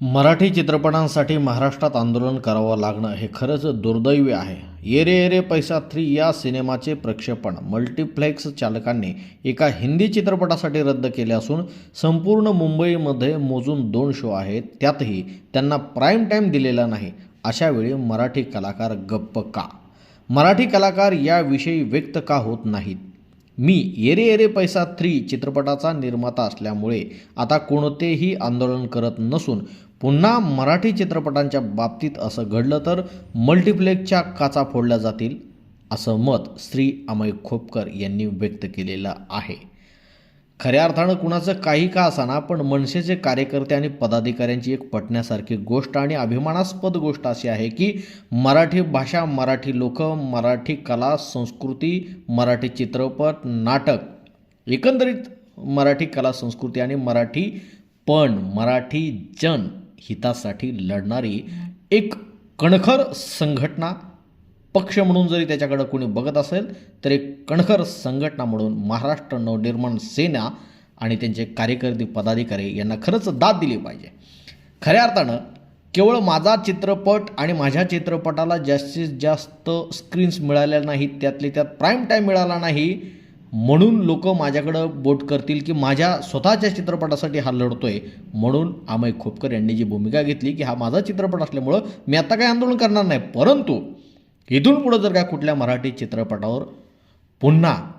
मराठी चित्रपटांसाठी महाराष्ट्रात आंदोलन करावं लागणं हे खरंच दुर्दैवी आहे. येरे येरे पैसा थ्री या सिनेमाचे प्रक्षेपण मल्टिप्लेक्स चालकांनी एका हिंदी चित्रपटासाठी रद्द केले असून संपूर्ण मुंबईमध्ये मोजून दोन शो आहेत. त्यातही त्यांना प्राईम टाईम दिलेला नाही. अशावेळी मराठी कलाकार गप्प का? मराठी कलाकार याविषयी व्यक्त का होत नाहीत? मी येरे येरे पैसा थ्री चित्रपटाचा निर्माता असल्यामुळे आता कोणतेही आंदोलन करत नसून पुन्हा मराठी चित्रपटांच्या बाबतीत असं घडलं तर मल्टिप्लेक्सच्या काचा फोडल्या जातील असं मत श्री अमय खोपकर यांनी व्यक्त केलेलं आहे. खऱ्या अर्थानं कुणाचं काही का असाना पण मनसेचे कार्यकर्ते आणि पदाधिकाऱ्यांची एक पटण्यासारखी गोष्ट आणि अभिमानास्पद गोष्ट अशी आहे की मराठी भाषा मराठी लोक मराठी कला संस्कृती मराठी चित्रपट नाटक एकंदरीत मराठी कला संस्कृती आणि मराठी पण मराठी जन हितासाठी लढणारी एक कणखर संघटना पक्ष म्हणून जरी त्याच्याकडं कोणी बघत असेल तर एक कणखर संघटना म्हणून महाराष्ट्र नवनिर्माण सेना आणि त्यांचे कार्यकर्ते पदाधिकारी यांना खरंच दाद दिली पाहिजे. खऱ्या अर्थानं केवळ माझा चित्रपट आणि माझ्या चित्रपटाला जास्तीत जास्त स्क्रीन्स मिळाल्या नाहीत त्यातले त्यात प्राईम टाईम मिळाला नाही म्हणून लोक माझ्याकडं बोट करतील की माझ्या स्वतःच्या चित्रपटासाठी हा लढतो आहे म्हणून अमय खोपकर यांनी जी भूमिका घेतली की हा माझा चित्रपट असल्यामुळं मी आता काही आंदोलन करणार नाही. परंतु इथून पुढं जर काय कुठल्या मराठी चित्रपटावर पुन्हा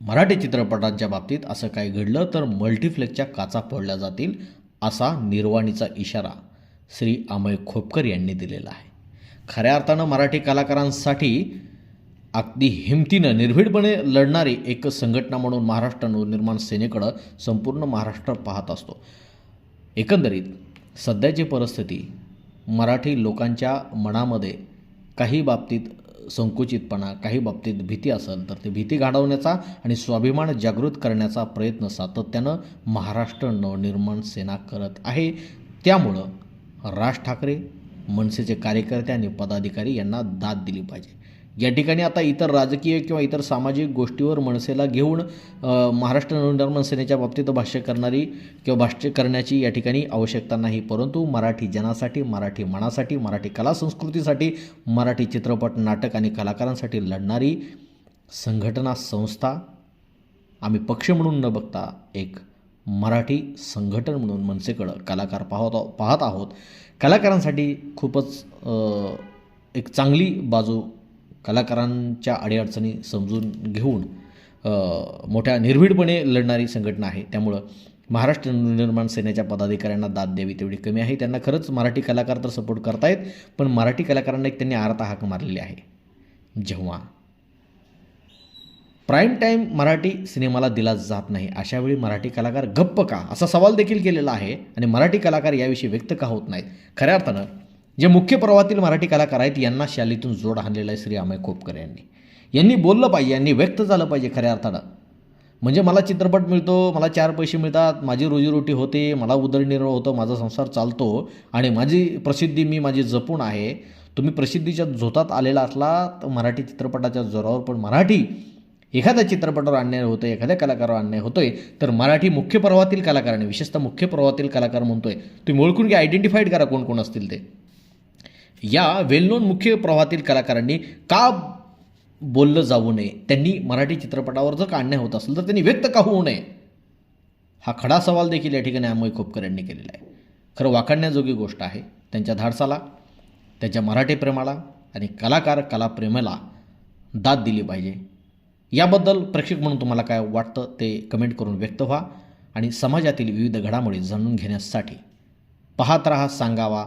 मराठी चित्रपटांच्या बाबतीत असं काही घडलं तर मल्टिफ्लेक्सच्या काचा फोडल्या जातील असा निर्वाणीचा इशारा श्री अमय खोपकर यांनी दिलेला आहे. खऱ्या अर्थानं मराठी कलाकारांसाठी अगदी हिमतीनं निर्भीडपणे लढणारी एक संघटना म्हणून महाराष्ट्र नवनिर्माण सेनेकडं संपूर्ण महाराष्ट्र पाहत असतो. एकंदरीत सध्याची परिस्थिती मराठी लोकांच्या मनामध्ये काही बाबतीत संकुचितपणा काही बाबतीत भीती असेल तर ते भीती घालवण्याचा आणि स्वाभिमान जागृत करण्याचा प्रयत्न सातत्यानं महाराष्ट्र नवनिर्माण सेना करत आहे. त्यामुळं राज ठाकरे मनसेचे कार्यकर्ते आणि पदाधिकारी यांना दाद दिली पाहिजे. या ठिकाणी आता इतर राजकीय किंवा इतर सामाजिक गोष्टीवर मनसेला घेऊन महाराष्ट्र नवनिर्माण सेनेच्या बाबतीत भाष्य करणारी किंवा भाष्य करण्याची या ठिकाणी आवश्यकता नाही. परंतु मराठी जनासाठी मराठी मनासाठी मराठी कला संस्कृतीसाठी मराठी चित्रपट नाटक आणि कलाकारांसाठी लढणारी संघटना संस्था आम्ही पक्ष म्हणून न बघता एक मराठी संघटन म्हणून मनसेकडं कलाकार पाहत पाहत आहोत. कलाकारांसाठी खूपच एक चांगली बाजू कलाकारांच्या अडीअडचणी समजून घेऊन मोठ्या निर्भीडपणे लढणारी संघटना आहे. त्यामुळं महाराष्ट्र नवनिर्माण सेनेच्या पदाधिकाऱ्यांना दाद द्यावी तेवढी कमी आहे. त्यांना खरंच मराठी कलाकार तर सपोर्ट करतायत पण मराठी कलाकारांना एक त्यांनी आरता हाक मारलेली आहे. जेव्हा प्राईम टाईम मराठी सिनेमाला दिला जात नाही अशावेळी मराठी कलाकार गप्प का? असा सवाल देखील केलेला आहे आणि मराठी कलाकार याविषयी व्यक्त का होत नाहीत? खऱ्या अर्थानं जे मुख्य प्रवाहातील मराठी कलाकार आहेत यांना शालीतून जोड आणलेला आहे श्री अमय खोपकर यांनी. यांनी बोललं पाहिजे यांनी व्यक्त झालं पाहिजे खऱ्या अर्थानं. म्हणजे मला चित्रपट मिळतो मला चार पैसे मिळतात माझी रोजीरोटी होते मला उदरनिर्वाह होतो माझा संसार चालतो आणि माझी प्रसिद्धी मी माझी जपून आहे. तुम्ही प्रसिद्धीच्या झोतात आलेला असला तर मराठी चित्रपटाच्या जोरावर पण मराठी एखाद्या चित्रपटावर अन्याय आहे एखाद्या कलाकारावर अन्याय आहे तर मराठी मुख्य प्रवाहातील कलाकारांनी विशेषतः मुख्य प्रवाहातील कलाकार म्हणतोय तुम्ही ओळखून घ्या आयडेंटिफाईड करा कोण कोण असतील ते. या वेल नोन मुख्य प्रवाहातील कलाकारांनी का बोललं जाऊ नये त्यांनी मराठी चित्रपटावर जर का होत असेल तर त्यांनी व्यक्त का होऊ नये? हा खडा सवाल देखील या ठिकाणी अमोय खोपकर यांनी केलेला आहे. खरं वाकडण्याजोगी गोष्ट आहे. त्यांच्या धाडसाला त्यांच्या मराठी प्रेमाला आणि कलाकार कलाप्रेमाला दाद दिली पाहिजे. याबद्दल प्रेक्षक म्हणून तुम्हाला काय वाटतं ते कमेंट करून व्यक्त व्हा आणि समाजातील विविध घडामोडी जाणून घेण्यासाठी पाहत रहा सांगावा.